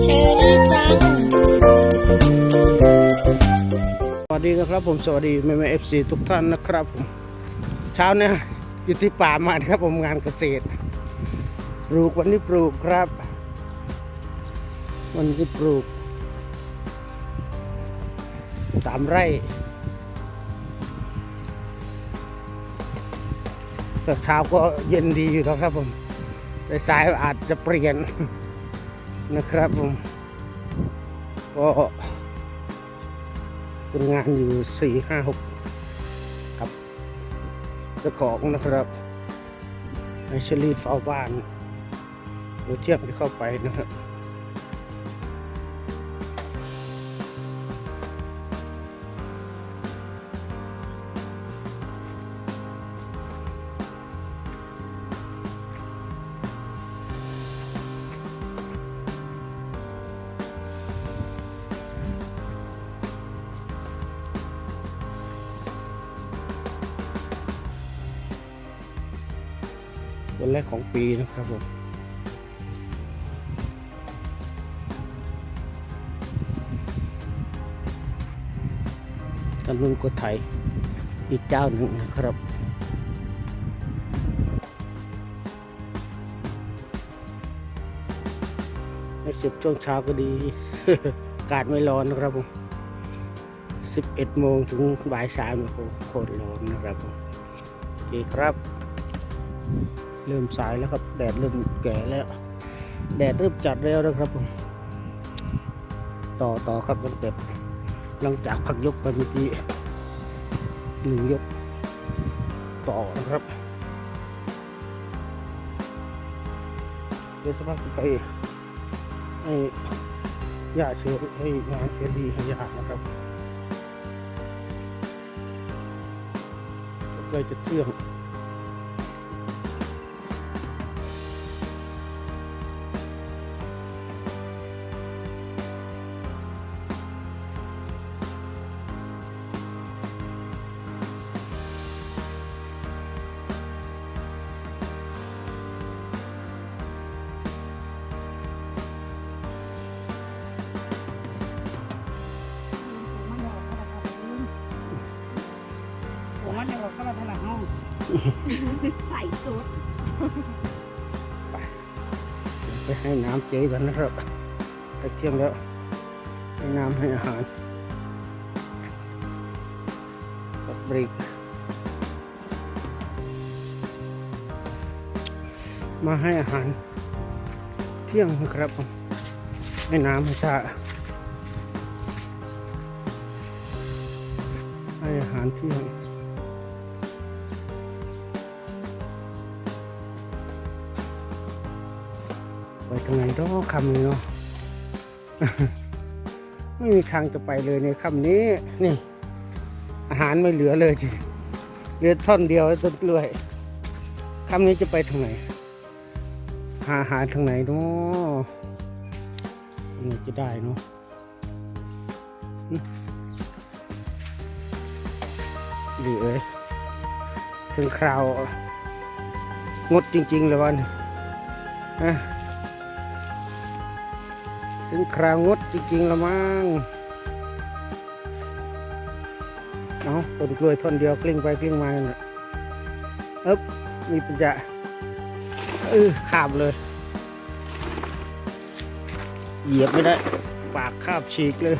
เชอรี่จัง สวัสดีนะครับผมสวัสดีแม่แม่เอฟซีทุกท่านนะครับผมเช้าเนี่ยอยู่ที่ป่ามานครับผมงานเกษตรปลูกวันนี้ปลูกครับ วันนี้ปลูกสามไร่แต่เช้าก็เย็นดีอยู่แล้วครับผม สายๆอาจจะเปลี่ยนนะครับผมก็คนงานอยู่สี่ห้าหกกับเจ้าของนะครับในเชลีเฝ้าบ้านเดี๋ยวเทียบจะเข้าไปนะครับ วันแรกของปีนะครับผมกันนุ่นก็ไทยอีกเจ้าหนึ่งนะครับในสิบช่วงเช้าก็ดีอากาศไม่ร้อนนะครับผมสิบเอ็ดโมงถึงบ่ายสามโอ้โหโคตรร้อนนะครับผมโอเคครับ เริ่มสายแล้วครับ แดดเริ่มแก่แล้ว แดดเริ่มจัดแล้วนะครับผมต่อต่อครับตั้งแต่หลังจากพักยกไปเมื่อกี้หนึ่งยก ต่อนะครับเดี๋ยวสภาพไปให้ยาเชื้อให้งานเชื้อดีให้ยานะครับใกล้จะเที่ยง ใส่สุดไปให้น้ำเจ๊กันนะครับไปเที่ยงแล้ว ให้น้ำให้อาหารกับบรกมาให้อาหารเที่ยงนะครับผมให้น้ำให้ชาให้อาหารเที่ยง ไปทางไหนดอกคำนี้เนาะไม่มีทางจะไปเลยในคำนี้ นี่ อาหารไม่เหลือเลยทีเหลือท่อนเดียวแล้วต้นกล้วยคำนี้จะไปทางไหน หาอาหารทางไหนเนาะนี่จะได้เนาะหึดีเอ้ยถึงคราวงดจริง ๆ เลยวันอะ ถึงคราวงดจริงๆละมั้งเอาต้นกล้วยท่อนเดียวกลิ้งไปกลิ้งมาน่ะเอ๊บมีปัญญาเออขาบเลย เหยียบไม่ได้ ปากคาบฉีกเลย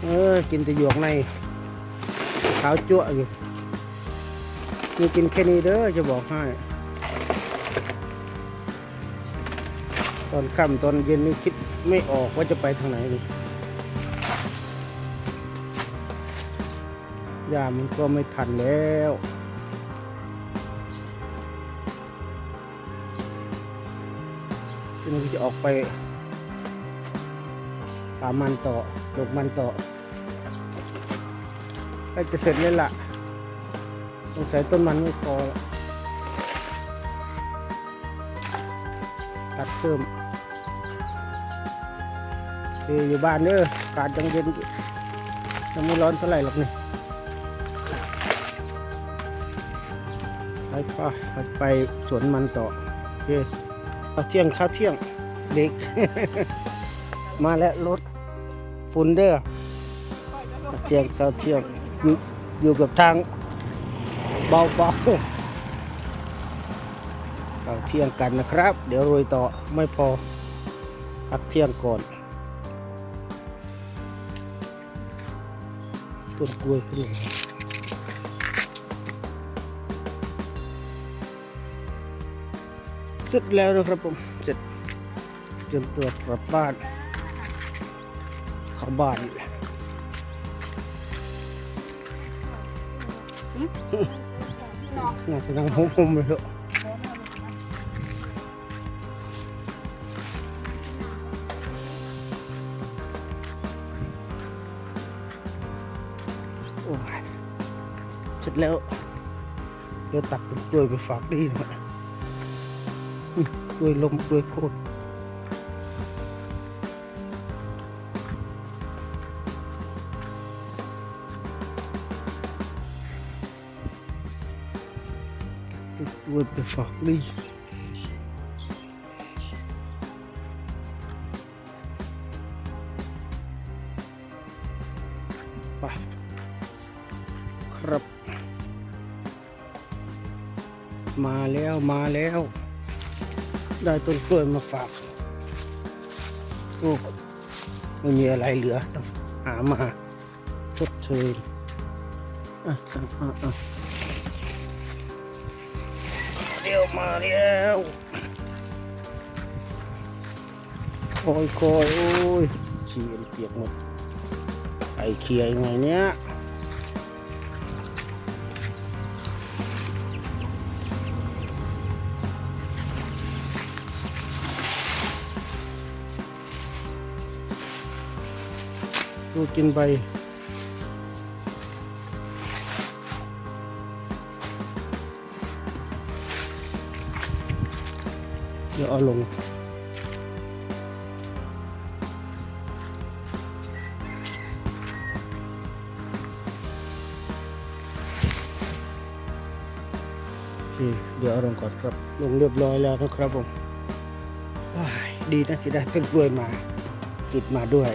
เออ กินแต่หยวกในขาวจั่วอยู่นี่กินแค่นี้เด้อจะบอกให้ ตอนค่ำตอนเย็นนี่คิด ไม่ออกว่าจะไปทางไหนเลยยามันก็ไม่ทันแล้วทีนี้จะออกไปป่ามันต่อปลูกมันต่อใกล้จะเสร็จแล้วล่ะสงสัยต้นมันไม่พอละตัดเพิ่ม อยู่บ้านเด้ออากาศยังเย็นยังไม่ร้อนเท่าไหร่หรอกนี่ไปก็ไปสวนมันต่อข้าวเที่ยงข้าวเที่ยงเด็ก มาแล้วรถฟุนเด้อข้าวเที่ยงข้าวเที่ยงอยู่อยู่กับทางเบาๆข้าวเที่ยงกันนะครับ เดี๋ยวโรยต่อไม่พอพักเที่ยงก่อน ต้นกล้วยขึ้นเลยเสร็จแล้วนะครับผมเสร็จเตรียมตัวกลับบ้านเข้าบ้านน่าจะนั่งห่มๆเลยเถอะ เสร็จแล้วเดี๋ยวตัดเป็นกล้วยไปฝากดีน่อยอืมกล้วยลมกล้วยโคตรติดด้วยไปฝากดี มาแล้วมาแล้ว ได้ต้นกล้วยมาฝากโอ้ไม่มีอะไรเหลือต้องหามาชดเชยอะอะอะอะเร็วมาแล้วโอ้ยโคอยโอ้ยฉี่เปียกหมดไอเคียยังไงเนี้ยูกินใบ เดี๋ยวเอาลงเดี๋ยวเอาลงก่อนครับ ลงเรียบร้อยแล้วนะครับผมว้ายดีนะที่ได้ต้นกล้วยมาติดมาด้วย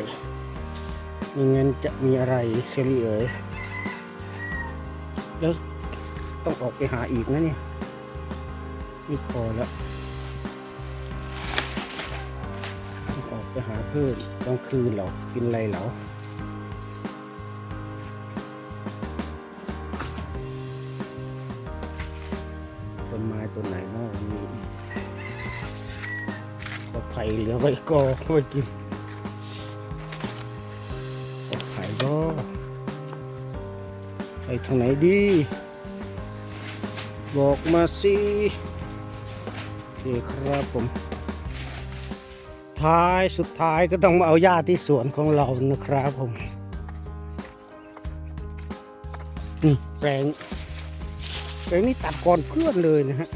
ไม่งั้นจะมีอะไรเชลี่เอ๋ยแล้วต้องออกไปหาอีกนะเนี่ยไม่พอแล้วต้องออกไปหาเพื่อนกลางคืนเหรากินอะไรเหราต้นไม้ต้นไหนเนาะมีก็ไผ่เหลือไว้ก็ไว้กิน ทางไหนดี บอกมาสิโอเคครับผม ท้ายสุดท้ายก็ต้องมาเอาหญ้าที่สวนของเรานะครับผมนี่แปลงแปลงนี้ตัดก่อนเพื่อนเลยนะฮะ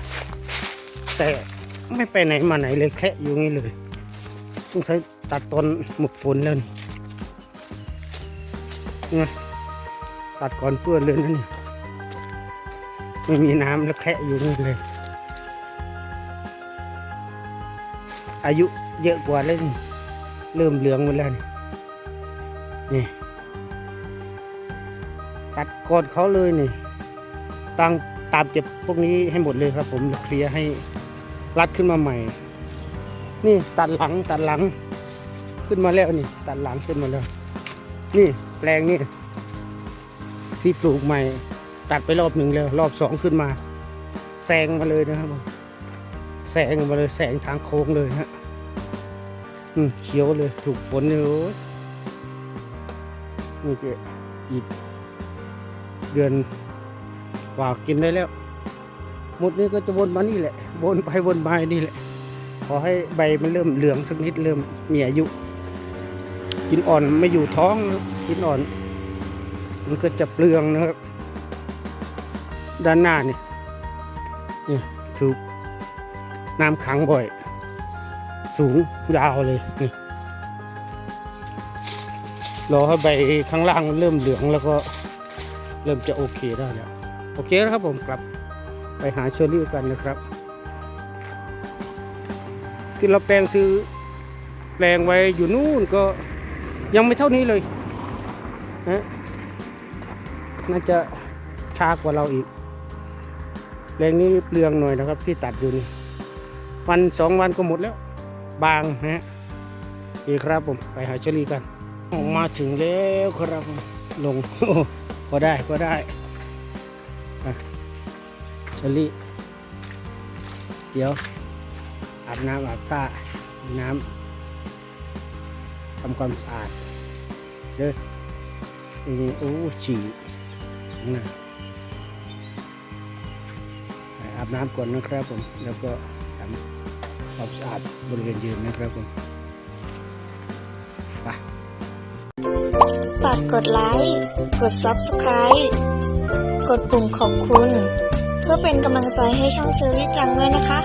แต่ไม่ไปไหนมาไหนเลยแค่อยู่งี้เลยต้องใช้ตัดตอนหมกฝนแล้วนี่เนี่ย ตัดก่อนเพื่อนเลยนะนี่ไม่มีน้ำแล้วแค่อยู่นี่เลย อายุเยอะกว่าแล้วนี่เริ่มเหลืองหมดแล้วนี่นี่ ตัดก่อนเขาเลยนี่ตั้งตามเจ็บพวกนี้ให้หมดเลยครับ ผมเคลียร์ให้รัดขึ้นมาใหม่ นี่ตัดหลังตัดหลัง ขึ้นมาแล้วนี่ ตัดหลังขึ้นมาแล้ว นี่แปลงนี่ ที่ปลูกใหม่ ตัดไปรอบหนึ่งแล้ว รอบสองขึ้นมาแซงมาเลยนะครับแสงมาเลยแสงทางโค้งเลยฮะอืมเขียวเลยถูกฝนเลยโอ้ยนี่จะอีก เดือนกว่ากินได้แล้วหมดนี้ก็จะวนมานี่แหละ วนไปวนมานี่แหละ ขอให้ใบมันเริ่มเหลืองสักนิดเริ่มมีอายุ กินอ่อนไม่อยู่ท้องกินอ่อน มันก็จะเปลืองนะครับ ด้านหน้านี่นี่ถูกน้ำขังบ่อย สูงยาวเลยนี่รอให้ใบข้างล่างมันเริ่มเหลืองแล้วก็เริ่มจะโอเคได้แล้วโอเคแล้วครับผมกลับไปหาเชอรี่กันนะครับ ที่เราแปลงซื้อแปลงไว้อยู่นู่นก็ยังไม่เท่านี้เลยนะ น่าจะช้ากว่าเราอีกแปลงนี้เปลืองหน่อยนะครับ ที่ตัดอยู่นี่วันสองวันก็หมดแล้ว บางนะฮะดีครับผมไปหาเชอรี่กันมาถึงแล้วครับลงก็ได้ก็ได้เชอรี่เดี๋ยวอาบน้ำอาบท่าน้ำทำความสะอาดเด้อนี่โอ้ฉี่ นะอาบน้ำก่อนนะครับผม แล้วก็ทำความสะอาดบริเวณยืนนะครับผมไปฝากกดไลค์ กด Subscribe กดปุ่มขอบคุณ เพื่อเป็นกำลังใจให้ช่องเชอรี่จังด้วยนะคะ